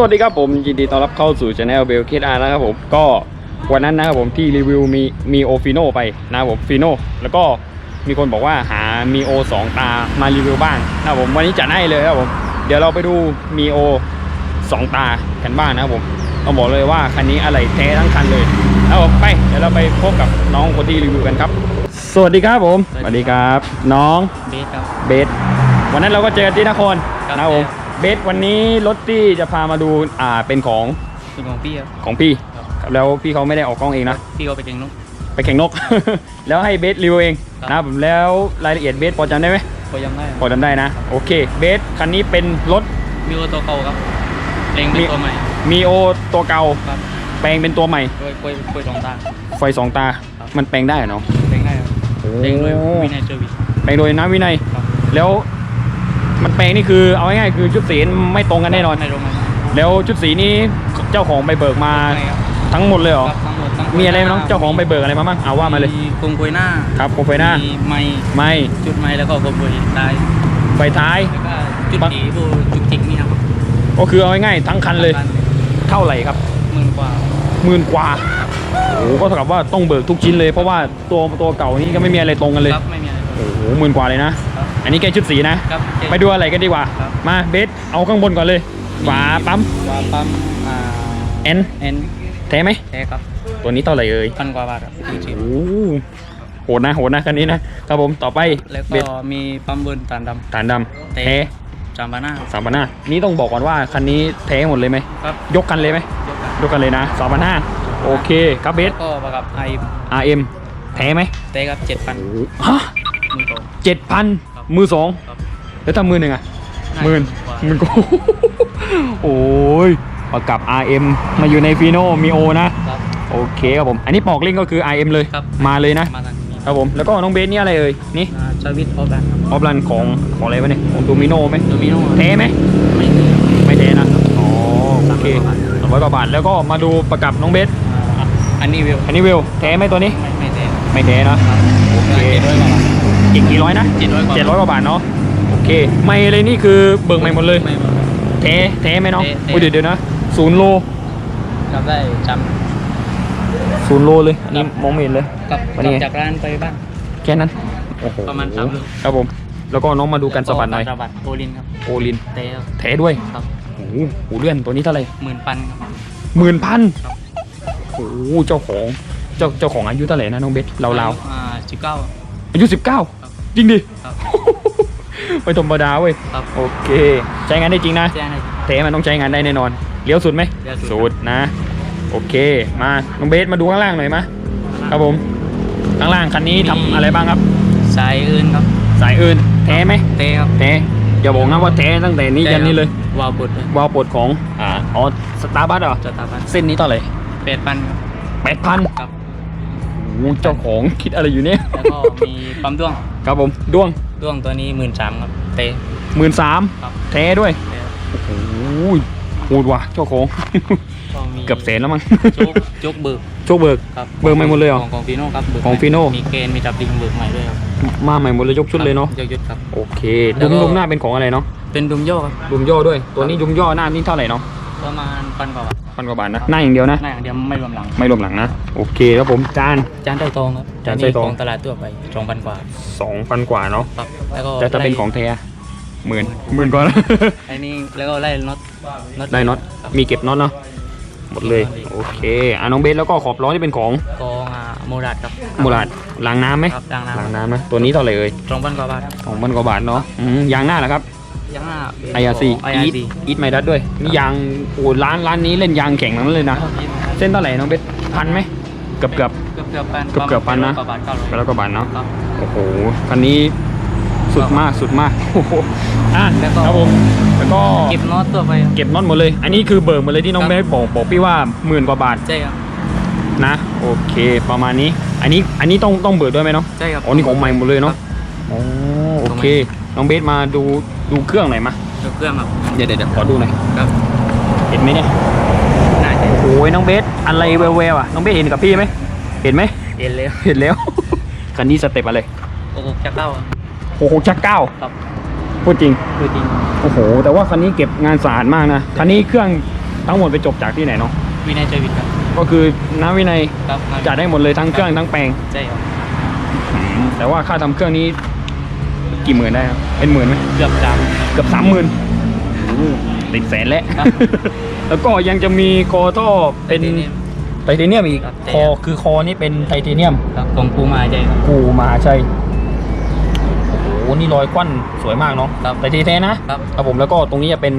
สวัสดีครับผมยินดีต้อนรับเข้าสู่ช anel เบลคิดอาร์นะครับผมก็วันนั้นนะครับผมที่รีวิวมีมีโอฟิโนไปนะครับผมฟิโนแล้วก็มีคนบอกว่าหามีโอสองตามารีวิวบ้างนะครับผมวันนี้จัดให้เลยครับผมเดี๋ยวเราไปดูมีโอสองตากันบ้างนะครับผมต้องบอกเลยว่าคันนี้อะไรแท้ทั้งคันเลยนะครับผมไปเดี๋ยวเราไปพบกับน้องคนที่รีวิวกันครับ สวัสดีครับผมสวัสดีครับ น้องเบสครับเบสวันนั้นเราก็เจอกันที่นครครับนะครับผมใช่ เบสวันนี้รถที่จะพามาดูอ่าเป็นของเป็นของพี่ครับ ของพี่ครับ ครับแล้วพี่เขาไม่ได้ออกกล้องเองนะ พี่ก็ไปเก่งนุ๊กไปแข่งนก แล้วให้เบสรีวิวเองครับนะครับผมแล้วรายละเอียดเบสพอจำได้ไหมพอยังได้พอจำได้นะ โอเค เบสคันนี้เป็นรถ มีโอตัวเก่าครับเล็งเป็นตัวใหม่มีโอตัวเก่า ครับแปลงเป็นตัวใหม่ โดยคุยคุยสองตา ไฟสองตา ครับ มันแปลงได้เหรอเนาะเล็งได้ครับโอ้เล็งด้วยวินัยเซอร์วิสแปลงโดยน้ำวินัย ครับแล้ว มันแปลงนี่คือเอาง่ายๆคือชุดสีไม่ตรงกันแน่นอนในโรงงานแล้วชุดสีนี้เจ้าของไปเบิกมาใช่ครับทั้งหมดเลยเหรอ ครับทั้งหมดทั้งมีอะไรบ้างเจ้าของไปเบิกอะไรมาบ้างเอาว่ามาเลยกงคุยหน้าครับโคไฟหน้ามีไม้ไม่จุดไม้แล้วก็กงคุยท้ายไฟท้าย แล้วก็จุดจีบูจุกจิกนี่ครับก็คือเอาง่ายๆทั้งคันเลย เท่าไหร่ครับหมื่นกว่าหมื่นกว่าโอ้โหก็เท่ากับว่าต้องเบิกทุกชิ้นเลยเพราะว่าตัวตัวเก่านี้ก็ไม่มีอะไรตรงกันเลยครับไม่มีอะไรโอ้โหหมื่นกว่าเลยนะครับ อันนี้แค่ชุดสีนะ ครับไปดูอะไรกันดีกว่า ครับ มาเบสเอาข้างบนก่อนเลยฝาปั๊มฝาปั๊มอ่าแอนเอ็นแท้ไหมแท้ครับตัวนี้เท่าไหร่เอ่ยพันกว่าบาทครับจริงโอ้โหโหดนะโหดนะคันนี้นะครับผมต่อไปๆแล้วเบก็สมีปั๊มเบิร์นตานดฐานดำแท้แท้ำจามบาน่าสามพันห้านี่ต้องบอกก่อนว่าคันนี้แท้หมดเลยไหมครับยกคันเลยไหมยกกันยกกันเลยนะสามพันห้าโอเคครับเบส แล้วก็ประกับไอ RM แท้ไหมเต้ครับเจ็ดพันฮะมือโตเจ็ดพันครับ มือสองครับ แล้วถ้ามือหนึ่งอะหมื่นกว่าหมื่นกูโอ้ยประกับ RM มาอยู่ในฟีโนมีโอนะ ครับ โอเคครับผม อันนี้ปอกเล่งก็คือ RM เลย ครับ มาเลยนะ มาทางนี้ครับผม แล้วก็น้องเบสนี่อะไรเอ่ย นี่อ่าชาวิทออฟแบนครับออฟลันของของอะไรวะเนี่ย ของโดมิโนไหมโดมิโนแท้ไหม ไม่เท่ครับไม่แท้นะ อ๋อ โอเคสามร้อยกว่าบาทสามร้อยกว่าบาท แล้วก็มาดูประกับน้องเบส อ่าอันนี้วิวอันนี้วิวแท้ไหมตัวนี้ ไม่ไม่เท่ครับไม่แท้นะ โอเคเจ็ดร้อยกว่าบาท อีกกี่ร้อยนะเจ็ดร้อยกว่าเจ็ดร้อยกว่าบาทเนาะโอเคไม่เลยนี่คือเบิกใหม่หมดเลยไม่หมดแท้แท้ไหมน้องแท้แท้อุ้ยเดี๋ยวเดี๋ยวนะศูนย์โลครับได้จศูนย์โลเลยอันนี้มองไม่เห็นเลยำกับวันนี้กับจากร้านไปบ้าน แค่นั้นโอ้โหประมาณสามโล ครับผม แล้วก็น้องมาดูกันสะบัดหน่อยสะบัดโอลินครับโอลินเต้ครับแท้ด้วยครับ โอ้โหหูเลื่อนตัวนี้เท่าไหร่หมื่นปันครับ หมื่นพันครับ โอ้โหเจ้าของเจ้าเจ้าของอายุเท่าไหร่นะน้องเบสเราเราวอ่าสิบเก้าๆอายุสิบเก้าครับ จริงดิ ครับ ไม่ธรรมดาเว้ย ครับ โอเค ใช้งานได้จริงนะ แจ้งเลยเทมันต้องใช้งานได้แน่นอน เลี้ยวสุดไหมเลี้ยวสุดสุดนะ โอเค มาน้องเบสมาดูข้างล่างหน่อยมะครับผม ข้างล่างคันนี้ทำอะไรบ้างครับ สายอื่นครับสายอื่นแท้ไหมเต้ครับแท้อย่าบอกนะว่าแท้ตั้งแต่นี้ยันนี้เลย วาวปุดวาล์วปลดของ อ่า อ๋อ สตาร์บัคเหรอจตาบันเส้นนี้เท่าไหร่แปดพันครับแปดพันครับโอ้โห เจ้าของคิดอะไรอยู่เนี่ยแล้วก็มีปั๊มด้วงครับผมด้วงด้วงตัวนี้หมื่นสามครับเต้หมื่นสามครับ แท้ด้วยเต้ครับโอ้โหโหดว่ะเจ้าของ ก็มีเกือบแสนแล้วมั้งโจ๊กโจ๊กเบิกโชคเบิก ครับเบิกใหม่หมดเลยเหรอของของฟีโน่ครับเบิกของใหม่ Fino มีเกณฑ์มีดับดิงเบิกใหม่ด้วยครับมาใหม่หมดเลยยกชุดเลยเนาะยกยุดครับ โอเคแล้ดุวมก็ ดุมหน้าเป็นของอะไรเนาะเป็นดุมโยกครับ ดุมย่อด้วย ตัวนี้ดุมย่อหน้านี่เท่าไหร่เนาะประมาณพันกว่าบาท พันกว่าบาทนะหน้าอย่างเดียวนะหน้าอย่างเดียวไม่รวมหลัง ไม่รวมหลังนะ โอเคครับผมจาน จานไส้ทองครับจานไส้ทองของตลาดทั่วไปสองพันกว่าสองพันกว่าเนาะครับแล้วก็แต่ถ้าเป็นของแท้หมื่นหมื่นกว่าไอ้นี่แล้วก็ไล่น็อตน็อตได้น็อตมีเก็บน็อตเนาะหมดเลยโอเคอะน้องเบสแล้วก็ขอบล้อที่เป็นของกองอ่าโมราดครับมูลาดล้างน้ำไหมครับดังน้ล้างน้ำนะตัวนี้เท่าไหร่เอ่ยำสองพันกว่าบาทครับสองพันกว่าบาทเนาะอืมยางหน้าเหรอครับ ยังห้า IRC ไออีอาทร์ซีอีทไมดัสด้วยนี่ยางโอ้ร้านร้านนี้เล่นยางแข็งทั้งนั้นเลยนะ เส้นเท่าไหร่น้องเบสพันไหมเกือบเกือบ เกือบเกือบพันเกือบเกือบพันนะกว่าบาทเก้าร้อยไปแล้วก็บาทเนาะครับ โอ้โหคันนี้สุดมากสุดมากโอ้โหอะแล้วก็ ครับผมแล้วก็เก็บน็อตตัวไปครับ เก็บน็อตหมดเลย อันนี้คือเบิกหมดเลยที่น้องครับ เบสบอกบอกพี่ว่าหมื่นกว่าบาทใช่ครับนะ โอเค ประมาณนี้ อันนี้อันนี้ต้องต้องเบิกด้วยไหมเนาะใช่ครับอ๋อนี่ของใหม่หมดเลยเนาะครับ โอ้โอเค น้องเบสมาดูดูเครื่องหน่อยมาเกือบเครื่องครับเดี๋ยวเดี๋ยวเดี๋ยวขอดูหน่อยครับเห็นไหมเนี่ยน่าจะโอ้ยน้องเบสอะไรแววๆอะน้องเบสเห็นกับพี่ไหมเห็นไหมเอ็นเลยเห็นแล้วคันนี้สเต็ปอะไรโอ้โหจะเข้าครับโอ้โหชักเก้าครับพูดจริงคือจริงโอ้โห แต่ว่าคันนี้เก็บงานสะอาดมากนะคันนี้เครื่องทั้งหมดไปจบจากที่ไหนเนาะวินัยเจวิตครับก็คือน้ำวินัยครับงานจ่ายได้หมดเลยทั้งเครื่องทั้งแปลงใช่ครับแต่ว่าค่าทำเครื่องนี้ กี่หมื่นได้ครับเป็นหมื่นไหมเกือบจามเกือบสามหมื่นติดแสนแล้วครับแล้วก็ยังจะมีคอท่อเป็นนี่ไทเทเนียมอีกครับ คอคือคอนี่เป็นไทเทเนียม ครับของปูมาใจครับ กูมหาชัยโอ้โหนี่รอยควันสวยมากเนาะครับ ไทเทเนียมนะครับครับผมแล้วก็ตรงนี้จะเป็น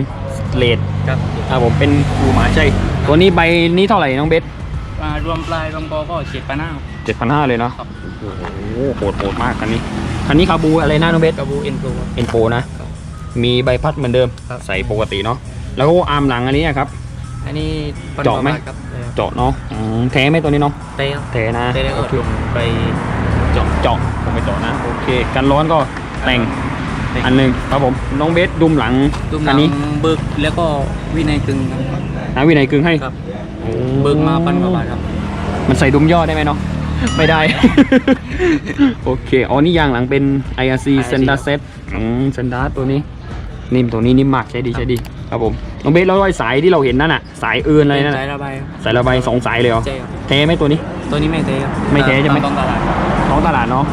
เลดครับ ครับผมเป็นกูมหาชัยตัวนี้ใบนี้เท่าไหร่น้องเบส มารวมปลายรวมกอก็เจ็ดพันห้า เจ็ดพันห้าเลยเนาะครับ โอ้โหโหดโหดมากคันนี้คันนี้คาบูอะไรนะน้องเบสกระบูเอ็นโปร เอ็นโนะมีใบพัดเหมือนเดิม ครับ ใส่ปกติเนาะแล้วก็อาร์มหลังอันนี้อะครับ อันนี้พันเจาะไหมกว่บทครับเออเจาะเนาะอืมแท้ไหมตัวนี้เนาะเต้ครับแท้นะเต้ได้ก็โอเคลงไปเจาะเจาะผมไปเจาะนะโอเคกันร้อนก็แต่งอันหนึ่งครับผมน้องเบสดุมหลังดุมหอัลันงนี้เบิกแล้วก็วินัยกึ่งครับนะวินัยกึ่งให้ครับโอ้ เบิกมาพันกว่าบาทครับ มันใส่ดุมย่อได้ไหมเนาะไม่ได้ โอเคอ๋อนี่ยางหลังเป็น IRC IRC Standard Set อืม Standard ตัวนี้นิ่มตัวนี้นิ่มมากใช้ดีใช้ดีครับผมน้องเบสแล้วไอ้สายที่เราเห็นนั่นอะสายเอือนอะไรนั่นสาอะยระบายครับสายระบายสองสายเลยเหรอใช่ครับแท้ไหมตัวนี้ ตัวนี้ไม่เต้ครับไม่เทใช่ไหม ต้องตลาดครับท้องตลาดเนาะ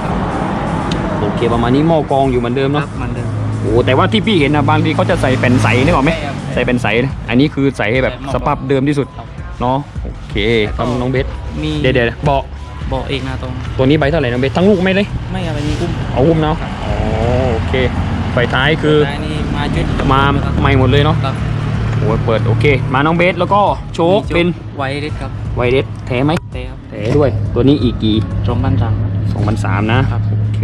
โอเคประมาณนี้หม้อกองอยู่เหมือนเดิมคเนาะรับเหมันเดิม โอ้แต่ว่าที่พี่เห็นนะบางทีเขาจะใส่เป็นใสนึกออกไหมใช่ครับใส่เป็นใสนะอันนี้คือใส่ให้แบบใส่หม้อ สภาพเดิมที่สุด ครับ เนาะโอเคครับน้องเบสมีเดี๋ยวเดี๋ยวเบาะเบอกเอกนาตรง ตัวนี้ใบเท่าไหร่น้องเบสทั้งลูกไหม่เลยไม่ครับอันนี้กุ้มเอาหุ้มเนาะอ๋อโอเคไฟท้ายคือท้ายนี่มาจุดมาครับใหม่หมดเลยเนาะครับโอ้ยเปิดโอเค มาน้องเบสแล้วก็โชคเป็นไวเด็ดครับไวเดสแท้ไหมเต้ครับแท้ด้วยตัวนี้อีกกี่ตรงกันจังครับ2003นะครับโอเค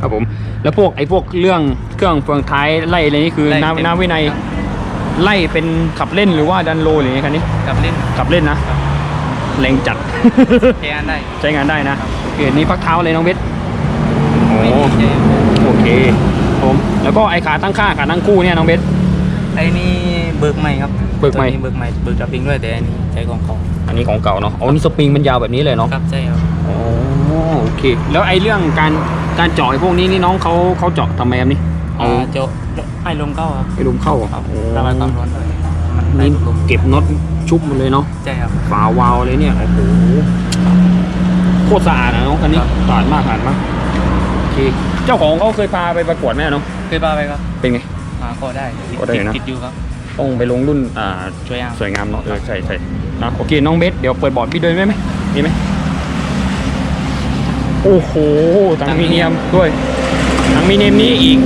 ครับผม แล้วพวกไอ้พวกเรื่องเครื่องเฟืองท้ายไล่อะไรนี่คือไล่น้าเป็นน้าวินัยครับ ไล่เป็นขับเล่นหรือว่าดันโลหรือไงคันนี้ กับเล่นขับเล่นนะครับแรงจัดแกนได้ ใช้งานได้นะโอเคนี่พักเท้าเลยน้องเบสโอ้ไม่มีใช่โอเคครับผมแล้วก็ไอ้ขาตั้งค่าขาตั้งคู่เนี่ยน้องเบส ไอ้นี่เบิกใหม่ครับเบิกใหม่ ตัวนี้เบิกใหม่เบิกจับปิงด้วยแต่อันนี้ใช้ของเขาอันนี้ของเก่าเนาะอ๋อนี่สปริงมันยาวแบบนี้เลยเนาะครับใช่ครับอ๋อโอเค แล้วไอ้เรื่องการการเจาะไอ้พวกนี้นี่น้องเขาเขาเจาะทำไมครับนี่เอาอ่าเจาะ ไอ้ลมเข้าครับไอ้ลมเข้าเหรอครับโอ้ระบายความร้อนด้วยมันได้นี่ลมเก็บน็อตชุบหมดเลยเนาะใช่ครับ ฝาวาล์วเลยเนี่ยโอ้โหโคตรสะอาดนะน้องคันนี้ครับ สะอาดมากสะอาดมากโอเคเจ้าของเขาเคยพาไปประกวดไหมอะน้องเคยพาไปครับเป็นไงมาก็ได้ติก็ได้นะ ติดอยู่ครับต้องไปลงรุ่นอ่า ช่วยอะสวยงามเนาะเออใช่ใช่นะโอเคน้องเบสเดี๋ยวเปิดบอร์ดพี่ด้วยไหมไหมมีไหมโอ้โหถังมีเนียมด้วยถังมีเนียมนี้อีก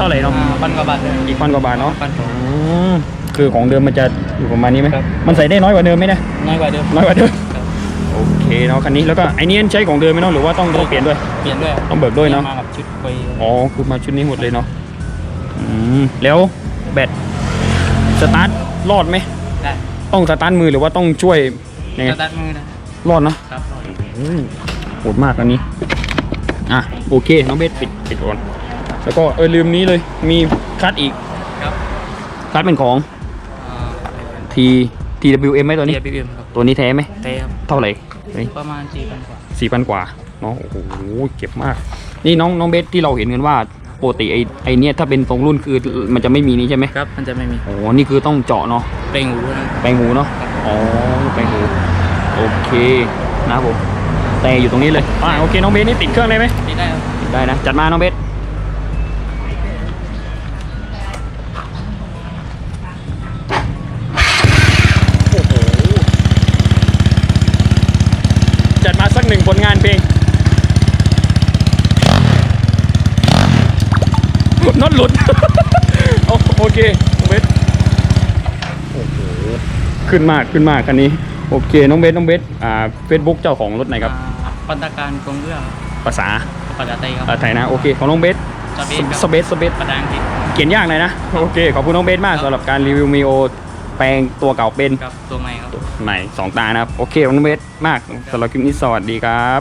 เท่าไหร่เนาะอ่าพันกว่าบาทเลยอีกพันกว่าบาทเนาะพันสองอืมคือของเดิมมันจะอยู่ประมาณนี้ไหมครับ มันใส่ได้น้อยกว่าเดิมไหมนะน้อยกว่าเดิม น้อยกว่าเดิมครับ โอเคเนาะคันนี้แล้วก็ไอ้นี่ใช้ของเดิมไหมเนาะหรือว่าต้องต้องเปลี่ยนด้วย เปลี่ยนด้วยต้องเบิกด้วยเนอะมากับชุดไปอ๋อคือมาชุดนี้หมดเลยเนาะอืมแล้วแบตสตาร์ทรอดไหมได้ต้องสตาร์ทมือหรือว่าต้องช่วยยังไงสตาร์ทมือนะรอดเนาะ ครับ อืมโหดมากอันนี้ อะ โอเค น้องเบสปิดปิดก่อน แล้วก็เออลืมนี้เลยมีคัดอีกครับคัดเป็นของอ่า T TWM ไหมตัวนี้เบียมครับตัวนี้แท้ไหมเต้ครับเท่าไหร่นี่ประมาณสี่พันกว่าสี่พันกว่าเนาะโอ้โหเก็บมาก นี่น้องน้องเบสที่เราเห็นกันว่าปกติไอไอเนี้ยถ้าเป็นตรงรุ่นคือมันจะไม่มีนี้ใช่ไหมครับมันจะไม่มีโอ้นี่คือต้องเจาะเนาะเปล่งหูนะแปลงหูเนาะอ๋อแปลงหูโอเคนะครับผมแต่อยู่ตรงนี้เลยอ่าโอเคน้องเบสนี่ติดเครื่องได้ไหมนี่ได้ครับได้นะจัดมาน้องเบสโอ้โหจัดมาสักหนึ่งผลงานเพลง น็อตหลุดโอโอเคน้องเบสโอ้โหขึ้นมากขึ้นมากคันนี้ โอเค น้องเบสน้องเบสอ่าเฟซบุ๊กเจ้าของรถไหนครับ อ่าปันตาการกงเอื้อครับภาษาภาษาไทยครับอ่าไทยนะ โอเค ของน้องเบสสเปซครับสเบสสเบสภาษาอังกฤษเขียนยากหน่อยนะ โอเค ขอบคุณน้องเบสมากครับสำหรับการรีวิวมีโอแปลงตัวเก่าเป็นครับตัวใหม่ครับ ใหม่สองตานะครับ โอเคขอบคุณน้องเบสมากสำหรับคลิปนี้สวัสดีครับ